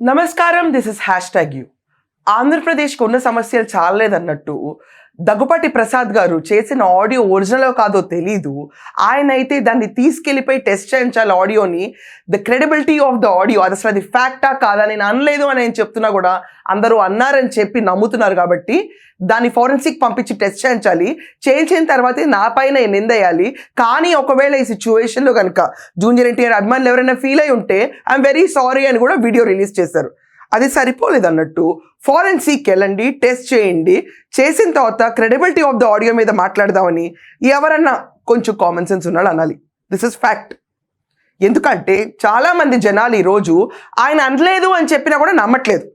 నమస్కారం this is hashtag U. ఆంధ్రప్రదేశ్కి ఉన్న సమస్యలు చాలలేదన్నట్టు దగ్గుపాటి ప్రసాద్ గారు చేసిన ఆడియో ఒరిజినల్ కాదో తెలీదు. ఆయన అయితే దాన్ని తీసుకెళ్ళిపోయి టెస్ట్ చేయించాలి ఆడియోని. The credibility of the audio అది అసలు అది ఫ్యాక్టా కాదా? నేను అనలేదు అని నేను చెప్తున్నా కూడా అందరూ అన్నారని చెప్పి నమ్ముతున్నారు కాబట్టి దాన్ని ఫోరెన్సిక్ పంపించి టెస్ట్ చేయించాలి. చేయించిన తర్వాతే నా పైన నిందేయాలి కానీ ఒకవేళ ఈ సిచ్యువేషన్లో కనుక జూనియర్ ఎన్టీఆర్ అభిమానులు ఎవరైనా ఫీల్ అయి ఉంటే ఐఎమ్ వెరీ సారీ అని కూడా వీడియో రిలీజ్ చేశారు. అది సరిపోలేదు అన్నట్టు ఫారెన్సిక్ వెళ్ళండి టెస్ట్ చేయండి. చేసిన తర్వాత క్రెడిబిలిటీ ఆఫ్ ద ఆడియో మీద మాట్లాడదామని ఎవరన్నా కొంచెం కామన్ సెన్స్ ఉన్నాడు అనాలి. దిస్ ఇస్ ఫ్యాక్ట్ ఎందుకంటే చాలామంది జనాలు ఈరోజు ఆయన అనలేదు అని చెప్పినా కూడా నమ్మట్లేదు.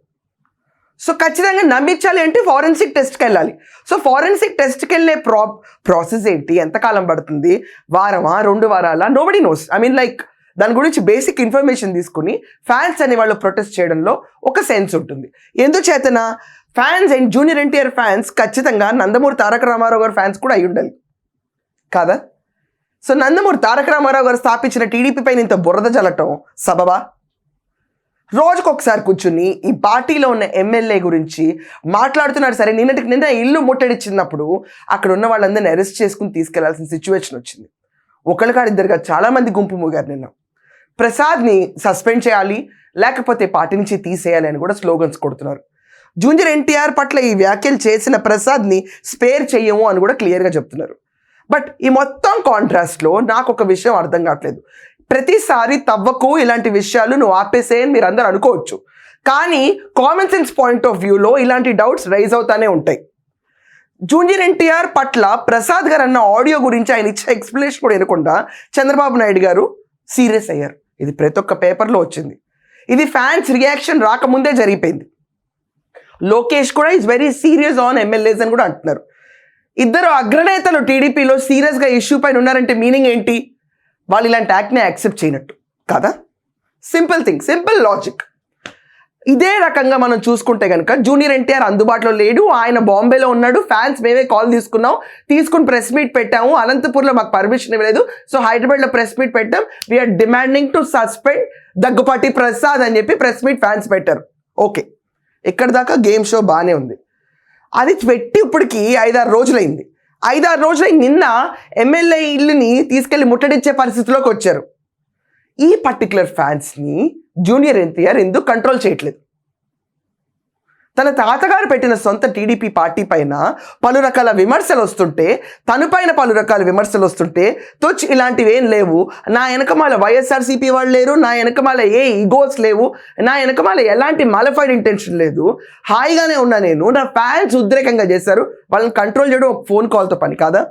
సో ఖచ్చితంగా నమ్మించాలి అంటే ఫారెన్సిక్ టెస్ట్కి వెళ్ళాలి. సో ఫారెన్సిక్ టెస్ట్కి వెళ్ళే ప్రా ప్రాసెస్ ఏంటి? ఎంతకాలం పడుతుంది? వారమా? రెండు వారాలా? Nobody knows I mean like దాని గురించి బేసిక్ ఇన్ఫర్మేషన్ తీసుకుని ఫ్యాన్స్ అనే వాళ్ళు ప్రొటెస్ట్ చేయడంలో ఒక సెన్స్ ఉంటుంది. ఎందుచేతన? Fans and junior NTR fans ఖచ్చితంగా నందమూరి తారక రామారావు గారు ఫ్యాన్స్ కూడా అయి ఉండాలి. కాదా? సో నందమూరి తారక రామారావు గారు స్థాపించిన టీడీపీ పైన ఇంత బురద జల్లటం సబబా? రోజుకొకసారి కూర్చుని ఈ పార్టీలో ఉన్న ఎమ్మెల్యే గురించి మాట్లాడుతున్నారు. సరే నిన్నటికి నిన్న ఇల్లు ముట్టడిచ్చినప్పుడు అక్కడ ఉన్న వాళ్ళందరినీ అరెస్ట్ చేసుకుని తీసుకెళ్ళాల్సిన సిచ్యువేషన్ వచ్చింది. ఒకళ్ళు కాదు చాలామంది గుంపు మూగారు నిన్న. ప్రసాద్ని సస్పెండ్ చేయాలి లేకపోతే పార్టీ నుంచి తీసేయాలి అని కూడా స్లోగన్స్ కొడుతున్నారు. జూనియర్ ఎన్టీఆర్ పట్ల ఈ వ్యాఖ్యలు చేసిన ప్రసాద్ని స్పేర్ చెయ్యము అని కూడా క్లియర్గా చెప్తున్నారు. బట్ ఈ మొత్తం కాంట్రాస్ట్లో నాకు ఒక విషయం అర్థం కావట్లేదు. ప్రతిసారి తవ్వకు ఇలాంటి విషయాలు నువ్వు ఆపేసే అని మీరు అందరూ అనుకోవచ్చు. కానీ కామన్ సెన్స్ పాయింట్ ఆఫ్ వ్యూలో ఇలాంటి డౌట్స్ రైజ్ అవుతానే ఉంటాయి. జూనియర్ ఎన్టీఆర్ పట్ల ప్రసాద్ గారు అన్న ఆడియో గురించి ఆయన ఇచ్చే ఎక్స్ప్లెనేషన్ కూడా వినకుండా చంద్రబాబు నాయుడు గారు సీరియస్ అయ్యారు. ఇది ప్రతి ఒక్క పేపర్లో వచ్చింది. ఇది ఫ్యాన్స్ రియాక్షన్ రాకముందే జరిగిపోయింది. లోకేష్ కూడా is very serious on MLAs అని కూడా అంటున్నారు. ఇద్దరు అగ్రనేతలు టీడీపీలో సీరియస్గా ఇష్యూ పైన ఉన్నారంటే మీనింగ్ ఏంటి? వాళ్ళు ఇలాంటి యాక్ట్ని యాక్సెప్ట్ చేయనట్టు. కదా? సింపుల్ థింగ్ సింపుల్ లాజిక్ ఇదే రకంగా మనం చూసుకుంటే కనుక జూనియర్ ఎన్టీఆర్ అందుబాటులో లేడు. ఆయన బాంబేలో ఉన్నాడు. ఫ్యాన్స్ మేమే కాల్ తీసుకున్నాం. తీసుకుని ప్రెస్ మీట్ పెట్టాము. అనంతపూర్లో మాకు పర్మిషన్ ఇవ్వలేదు. సో హైదరాబాద్లో ప్రెస్ మీట్ పెట్టాం. We're demanding to suspend Daggubati Prasad అని చెప్పి ప్రెస్ మీట్ ఫ్యాన్స్ పెట్టారు. ఓకే. ఇక్కడ దాకా గేమ్ షో బాగానే ఉంది. అది పెట్టి ఇప్పటికి ఐదారు రోజులైంది. ఐదారు రోజులై నిన్న ఎమ్మెల్యే ఇల్లుని తీసుకెళ్ళి ముట్టడించే పరిస్థితిలోకి వచ్చారు. ఈ పర్టికులర్ ఫ్యాన్స్ని జూనియర్ ఎన్టీఆర్ ఎందుకు కంట్రోల్ చేయట్లేదు? తన తాతగారు పెట్టిన సొంత టీడీపీ పార్టీ పైన పలు రకాల విమర్శలు వస్తుంటే తను పైన పలు రకాల విమర్శలు వస్తుంటే తొచ్ ఇలాంటివి ఏం లేవు. నా వెనకమాల వైఎస్ఆర్సీపీ వాళ్ళు లేరు నా వెనకమాల ఏ ఈగోస్ లేవు నా వెనకమాల ఎలాంటి మాలిఫైడ్ ఇంటెన్షన్ లేదు. హాయిగానే ఉన్నా నేను. నా ఫ్యాన్స్ ఉద్రేకంగా చేశారు. వాళ్ళని కంట్రోల్ చేయడం ఒక ఫోన్ కాల్తో పని కాదా?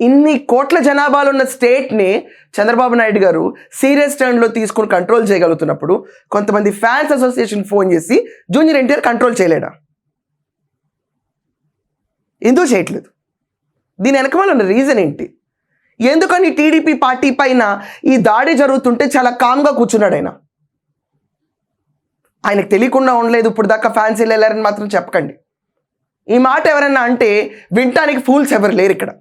ఇన్ని కోట్ల జనాభాలు ఉన్న స్టేట్ని చంద్రబాబు నాయుడు గారు సీరియస్ టర్న్లో తీసుకుని కంట్రోల్ చేయగలుగుతున్నప్పుడు కొంతమంది ఫ్యాన్స్ అసోసియేషన్ ఫోన్ చేసి జూనియర్ ఎన్టీఆర్ కంట్రోల్ చేయలేడా? ఎందుకు చేయట్లేదు? దీని వెనకమాల ఉన్న రీజన్ ఏంటి? ఎందుకని టీడీపీ పార్టీ పైన ఈ దాడి జరుగుతుంటే చాలా కామ్గా కూర్చున్నాడు ఆయన? ఆయనకు తెలియకుండా ఉండలేదు ఇప్పుడు దాకా ఫ్యాన్స్ వెళ్ళారని మాత్రం చెప్పకండి. ఈ మాట ఎవరైనా అంటే వినటానికి ఫూల్స్ ఎవరు లేరు ఇక్కడ.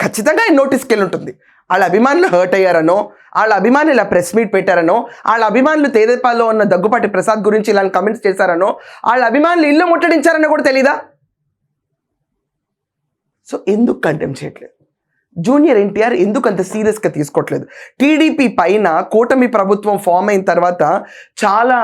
ఖచ్చితంగా ఆయన నోటీస్కి వెళ్ళి ఉంటుంది. వాళ్ళ అభిమానులు హర్ట్ అయ్యారనో వాళ్ళ అభిమానులు ఇలా ప్రెస్ మీట్ పెట్టారనో వాళ్ళ అభిమానులు తేదేపాల్లో ఉన్న దగ్గుపాటి ప్రసాద్ గురించి ఇలాంటి కమెంట్స్ చేశారనో వాళ్ళ అభిమానులు ఇల్లు ముట్టడించారనో కూడా తెలీదా? సో ఎందుకు కంటెంప్ చేయట్లేదు? జూనియర్ ఎన్టీఆర్ ఎందుకు అంత సీరియస్గా తీసుకోవట్లేదు? టీడీపీ పైన కూటమి ప్రభుత్వం ఫామ్ అయిన తర్వాత చాలా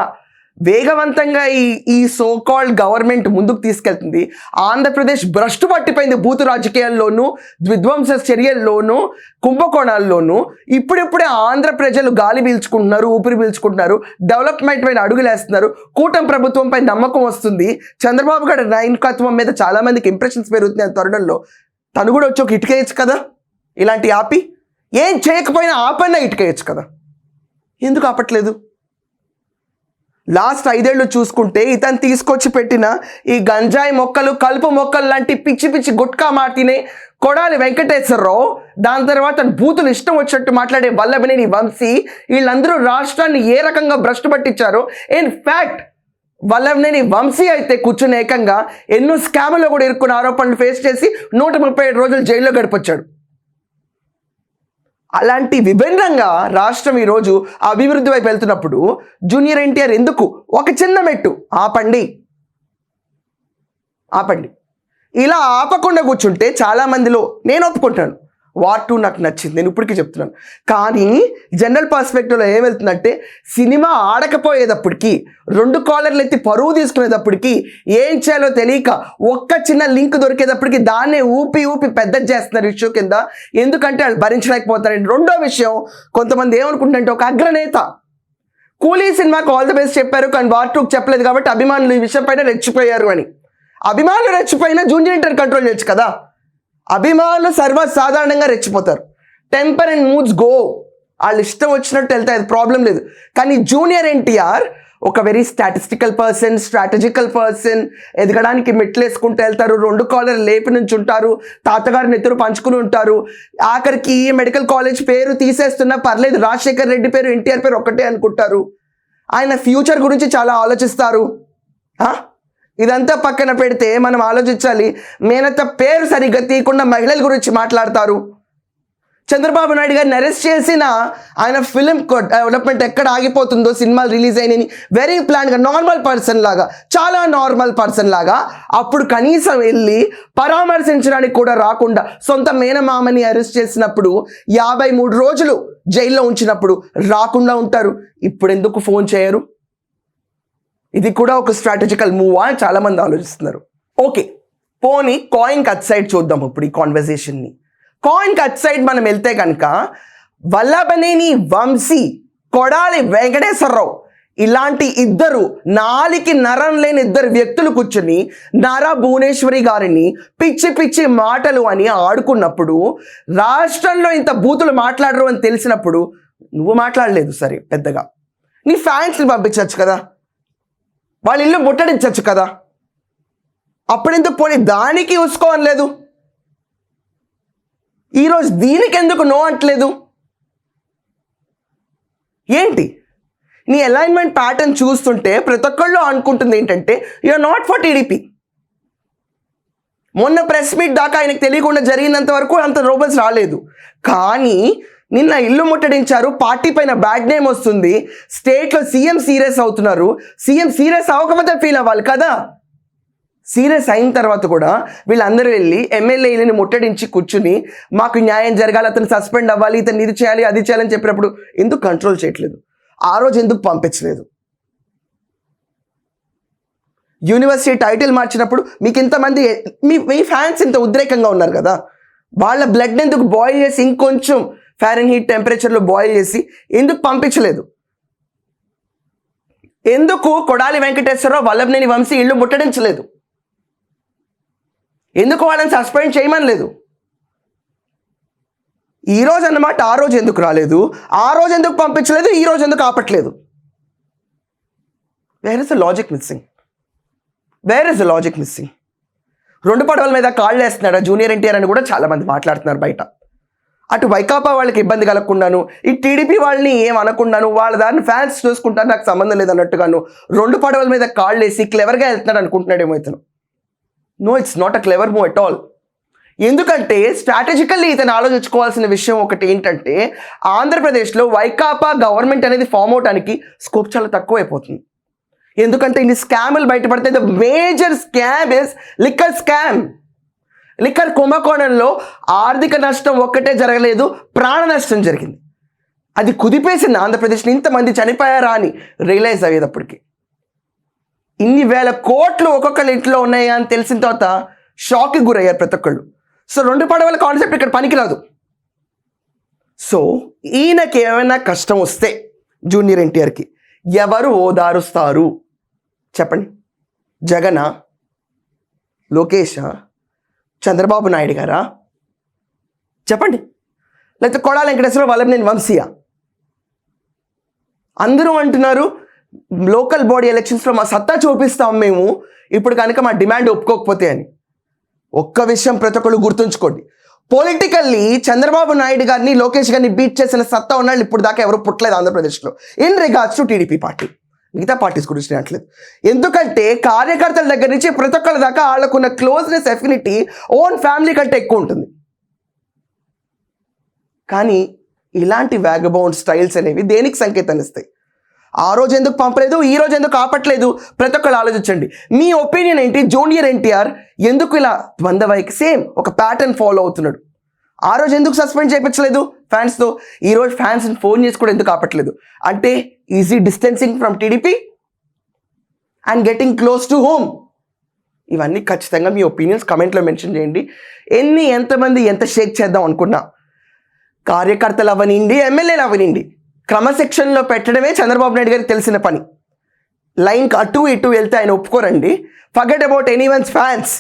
వేగవంతంగా ఈ ఈ సో కాల్డ్ గవర్నమెంట్ ముందుకు తీసుకెళ్తుంది. ఆంధ్రప్రదేశ్ భ్రష్టు పట్టిపోయింది బూతు రాజకీయాల్లోనూ విధ్వంస చర్యల్లోనూ కుంభకోణాల్లోనూ. ఇప్పుడిప్పుడే ఆంధ్ర ప్రజలు గాలి పీల్చుకుంటున్నారు ఊపిరి పీల్చుకుంటున్నారు డెవలప్మెంట్ పైన అడుగులేస్తున్నారు. కూటమి ప్రభుత్వంపై నమ్మకం వస్తుంది. చంద్రబాబు గారి నాయకత్వం మీద చాలా మందికి ఇంప్రెషన్స్ పెరుగుతున్నాయి తరుణంలో. తను కూడా వచ్చి ఒక ఇటుకేయచ్చు కదా? ఇలాంటి ఆపి? ఏం చేయకపోయినా ఆపన్నా ఇటుకేయచ్చు కదా? ఎందుకు ఆపట్లేదు? లాస్ట్ ఐదేళ్ళు చూసుకుంటే ఇతను తీసుకొచ్చి పెట్టిన ఈ గంజాయి మొక్కలు కలుపు మొక్కలు లాంటి పిచ్చి పిచ్చి గుట్కా మాటినే కొడాలి వెంకటేశ్వరరావు. దాని తర్వాత బూతులు ఇష్టం వచ్చినట్టు మాట్లాడే వల్లభనేని వంశీ వీళ్ళందరూ రాష్ట్రాన్ని ఏ రకంగా భ్రష్టు పట్టించారో ఇన్ ఫ్యాక్ట్ వల్లభనేని వంశీ అయితే కూర్చుని ఏకంగా ఎన్నో స్కామ్లో కూడా ఇరుక్కున్న ఆరోపణలు ఫేస్ చేసి నూట ముప్పై ఏడు రోజులు జైల్లో గడిపొచ్చాడు. అలాంటి విభిన్నంగా రాష్ట్రం ఈరోజు అభివృద్ధి వైపు వెళ్తున్నప్పుడు జూనియర్ ఎన్టీఆర్ ఎందుకు ఒక చిన్న మెట్టు ఆపండి? ఆపండి. ఇలా ఆపకుండా కూర్చుంటే చాలా మందిలో నేను ఒప్పుకుంటాను. వార్ టూ నాకు నచ్చింది నేను ఇప్పటికీ చెప్తున్నాను. కానీ జనరల్ పర్స్పెక్టివ్లో ఏం వెళ్తుందంటే సినిమా ఆడకపోయేటప్పటికి రెండు కాలర్లు ఎత్తి పరువు తీసుకునేటప్పటికి ఏం చేయాలో తెలియక ఒక్క చిన్న లింక్ దొరికేటప్పటికి దాన్నే ఊపి ఊపి పెద్ద చేస్తున్నారు ఇష్యూ కింద. ఎందుకంటే వాళ్ళు భరించలేకపోతారండి రెండో విషయం కొంతమంది ఏమనుకుంటుంటే ఒక అగ్రనేత. కూలీ సినిమాకి ఆల్ ది బెస్ట్ చెప్పారు కానీ వార్ టూకి చెప్పలేదు కాబట్టి అభిమానులు ఈ విషయం పైన రెచ్చిపోయారు అని. అభిమానులు రెచ్చిపోయినా జూనియర్ ఇంటర్ కంట్రోల్ చేయొచ్చు కదా. అభిమానులు సర్వసాధారణంగా రెచ్చిపోతారు. Temper and moods go. వాళ్ళు ఇష్టం వచ్చినట్టు వెళ్తే అది ప్రాబ్లం లేదు. కానీ జూనియర్ ఎన్టీఆర్ ఒక very statistical person strategical person ఎదగడానికి మెట్లు వేసుకుంటూ వెళ్తారు. రెండు కాలర్ లేపి నుంచి ఉంటారు. తాతగారు నెత్తురు పంచుకుని ఉంటారు. ఆఖరికి మెడికల్ కాలేజ్ పేరు తీసేస్తున్నా పర్లేదు రాజశేఖర్ రెడ్డి పేరు ఎన్టీఆర్ పేరు ఒకటే అనుకుంటారు. ఆయన ఫ్యూచర్ గురించి చాలా ఆలోచిస్తారు. ఇదంతా పక్కన పెడితే మనం ఆలోచించాలి మేనత్త పేరు సరిగ్గా తీయకుండా మహిళల గురించి మాట్లాడతారు. చంద్రబాబు నాయుడు గారిని అరెస్ట్ చేసిన ఆయన ఫిలిం డెవలప్మెంట్ ఎక్కడ ఆగిపోతుందో సినిమాలు రిలీజ్ అయినని వెరీ ప్లాన్గా నార్మల్ పర్సన్ లాగా చాలా నార్మల్ పర్సన్ లాగా అప్పుడు కనీసం వెళ్ళి పరామర్శించడానికి కూడా రాకుండా సొంత మేనమామని అరెస్ట్ చేసినప్పుడు యాభై మూడు రోజులు జైల్లో ఉంచినప్పుడు రాకుండా ఉంటారు. ఇప్పుడు ఎందుకు ఫోన్ చేయరు? ఇది కూడా ఒక స్ట్రాటజికల్ మూవ్ అని చాలామంది ఆలోచిస్తున్నారు. ఓకే పోనీ కాయిన్ కట్ సైడ్ చూద్దాం ఇప్పుడు ఈ కాన్వర్జేషన్ని కాయిన్ కట్ సైడ్ మనం వెళ్తే కనుక వల్లభనేని వంశీ కొడాలి వెంకటేశ్వరరావు ఇలాంటి ఇద్దరు నాలికి నరం లేని ఇద్దరు వ్యక్తులు కూర్చుని నారా భువనేశ్వరి గారిని పిచ్చి పిచ్చి మాటలు అని ఆడుకున్నప్పుడు రాష్ట్రంలో ఇంత బూతులు మాట్లాడరు అని తెలిసినప్పుడు నువ్వు మాట్లాడలేదు సరే పెద్దగా. నీ ఫ్యాన్స్ని పంపించవచ్చు కదా. వాళ్ళ ఇల్లు ముట్టడించవచ్చు కదా. అప్పుడెందుకు పోనీ దానికి చూసుకోవని ఈరోజు దీనికి ఎందుకు నో అంటలేదు ఏంటి? నీ అలైన్మెంట్ ప్యాటర్న్ చూస్తుంటే ప్రతి ఒక్కళ్ళు అనుకుంటుంది ఏంటంటే you are not for TDP మొన్న ప్రెస్ మీట్ దాకా ఆయనకు తెలియకుండా జరిగినంత వరకు అంత రోబల్స్ రాలేదు. కానీ నిన్న ఇల్లు ముట్టడించారు పార్టీ పైన బ్యాడ్ నేమ్ వస్తుంది స్టేట్లో సీఎం సీరియస్ అవుతున్నారు సీఎం సీరియస్ అవ్వకపోతే ఫీల్ అవ్వాలి కదా? సీరియస్ అయిన తర్వాత కూడా వీళ్ళందరూ వెళ్ళి ఎమ్మెల్యేలని ముట్టడించి కూర్చుని మాకు న్యాయం జరగాలి అతను సస్పెండ్ అవ్వాలి ఇతను ఇది చేయాలి అది చేయాలని చెప్పినప్పుడు ఎందుకు కంట్రోల్ చేయట్లేదు? ఆ రోజు ఎందుకు పంపించలేదు? యూనివర్సిటీ టైటిల్ మార్చినప్పుడు మీకు ఇంతమంది మీ మీ ఫ్యాన్స్ ఇంత ఉద్రేకంగా ఉన్నారు కదా? వాళ్ళ బ్లడ్ ఎందుకు బాయిల్ చేసి ఇంకొంచెం ఫారెన్ హీట్ టెంపరేచర్లో బాయిల్ చేసి ఎందుకు పంపించలేదు? ఎందుకు కొడాలి వెంకటేశ్వరరావు వల్లభనేని వంశీ ఇల్లు ముట్టడించలేదు? ఎందుకు వాళ్ళని సస్పెండ్ చేయమనలేదు ఈ రోజు అన్నమాట ఆ రోజు ఎందుకు రాలేదు? ఆ రోజు ఎందుకు పంపించలేదు? ఈ రోజు ఎందుకు ఆపట్లేదు? Where is the logic missing where is the logic missing రెండు పడవల మీద కాళ్ళు వేస్తున్నాడు జూనియర్ ఎన్టీఆర్ అని కూడా చాలామంది మాట్లాడుతున్నారు బయట. అటు వైకాపా వాళ్ళకి ఇబ్బంది కలగకుండాను ఈ టీడీపీ వాళ్ళని ఏం అనకుండాను వాళ్ళ దాన్ని ఫ్యాన్స్ చూసుకుంటారు నాకు సంబంధం లేదన్నట్టుగాను రెండు పడవల మీద కాళ్ళు వేసి క్లెవర్గా వెళ్తున్నాడు అనుకుంటున్నాడేమో ఇతను. No it's not a clever move at all ఎందుకంటే స్ట్రాటజికల్లీ ఇతను ఆలోచించుకోవాల్సిన విషయం ఒకటి ఏంటంటే ఆంధ్రప్రదేశ్లో వైకాపా గవర్నమెంట్ అనేది ఫామ్ అవడానికి స్కోప్ చాలా తక్కువ అయిపోతుంది ఎందుకంటే ఇన్ని స్కాములు బయటపడితే the major scam is liquor scam liquor కుంభకోణంలో ఆర్థిక నష్టం ఒక్కటే జరగలేదు ప్రాణ నష్టం జరిగింది. అది కుదిపేసింది ఆంధ్రప్రదేశ్ని ఇంతమంది చనిపోయారా అని రియలైజ్ అయ్యేటప్పటికి. ఇన్ని వేల కోట్లు ఒక్కొక్కరి ఇంట్లో ఉన్నాయా అని తెలిసిన తర్వాత షాక్కి గురయ్యారు ప్రతి ఒక్కళ్ళు. సో రెండు పడవల కాన్సెప్ట్ ఇక్కడ పనికిరాదు. సో ఈయనకి ఏమైనా కష్టం వస్తే జూనియర్ ఎన్టీఆర్కి ఎవరు ఓదారుస్తారు? చెప్పండి. జగనా? లోకేషా? చంద్రబాబు నాయుడు గారా? చెప్పండి. లేకపోతే కొడాల వెంకటేశ్వర వల్లభనేని వంశీయ? అందరూ అంటున్నారు లోకల్ బాడీ ఎలక్షన్స్లో మా సత్తా చూపిస్తాం మేము ఇప్పుడు కనుక మా డిమాండ్ ఒప్పుకోకపోతే అని. ఒక్క విషయం ప్రతి ఒక్కళ్ళు గుర్తుంచుకోండి. పొలిటికల్లీ చంద్రబాబు నాయుడు గారిని లోకేష్ గారిని బీట్ చేసిన సత్తా ఉన్నాళ్ళు ఇప్పుడు దాకా ఎవరు పుట్టలేదు ఆంధ్రప్రదేశ్లో. In regards to TDP party. మిగతా పార్టీస్ గురించి అనట్లేదు ఎందుకంటే కార్యకర్తల దగ్గర నుంచి ప్రతి ఒక్కరి దాకా వాళ్ళకున్న క్లోజ్నెస్ ఎఫినిటీ ఓన్ ఫ్యామిలీ కంటే ఎక్కువ ఉంటుంది. కానీ ఇలాంటి వ్యాగబౌండ్ స్టైల్స్ అనేవి దేనికి సంకేతాన్ని ఇస్తాయి? ఆ రోజు ఎందుకు పంపలేదు? ఈ రోజు ఎందుకు ఆపట్లేదు? ప్రతి ఒక్కరు ఆలోచించండి. మీ ఒపీనియన్ ఏంటి? జూనియర్ ఎన్టీఆర్ ఎందుకు ఇలా ద్వంద్వైకి సేమ్ ఒక ప్యాటర్న్ ఫాలో అవుతున్నాడు. ఆ రోజు ఎందుకు సస్పెండ్ చేయించలేదు? ఫ్యాన్స్తో ఈరోజు ఫ్యాన్స్ని ఫోన్ చేసి కూడా ఎందుకు ఆపట్లేదు? అంటే is distancing from TDP and getting close to home ఇవన్నీ ఖచ్చితంగా మీ ఒపీనియన్స్ కమెంట్లో మెన్షన్ చేయండి. ఎన్ని ఎంతమంది ఎంత షేక్ చేద్దాం అనుకున్నా? కార్యకర్తలు అవనిండి ఎమ్మెల్యేలు అవనిండి క్రమశిక్షణలో పెట్టడమే చంద్రబాబు నాయుడు గారికి తెలిసిన పని. లైన్కి అటు ఇటు వెళ్తే ఆయన ఒప్పుకోరండి. Forget about anyone's fans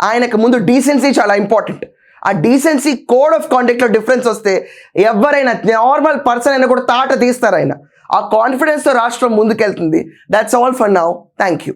ఆయనకు ముందు డీసెన్సీ చాలా ఇంపార్టెంట్ ఆ డీసెన్సీ కోడ్ ఆఫ్ కాండక్ట్లో డిఫరెన్స్ వస్తే ఎవరైనా నార్మల్ పర్సన్ అయినా కూడా తాట తీస్తారు ఆయన. ఆ కాన్ఫిడెన్స్తో రాష్ట్రం ముందుకెళ్తుంది. That's all for now thank you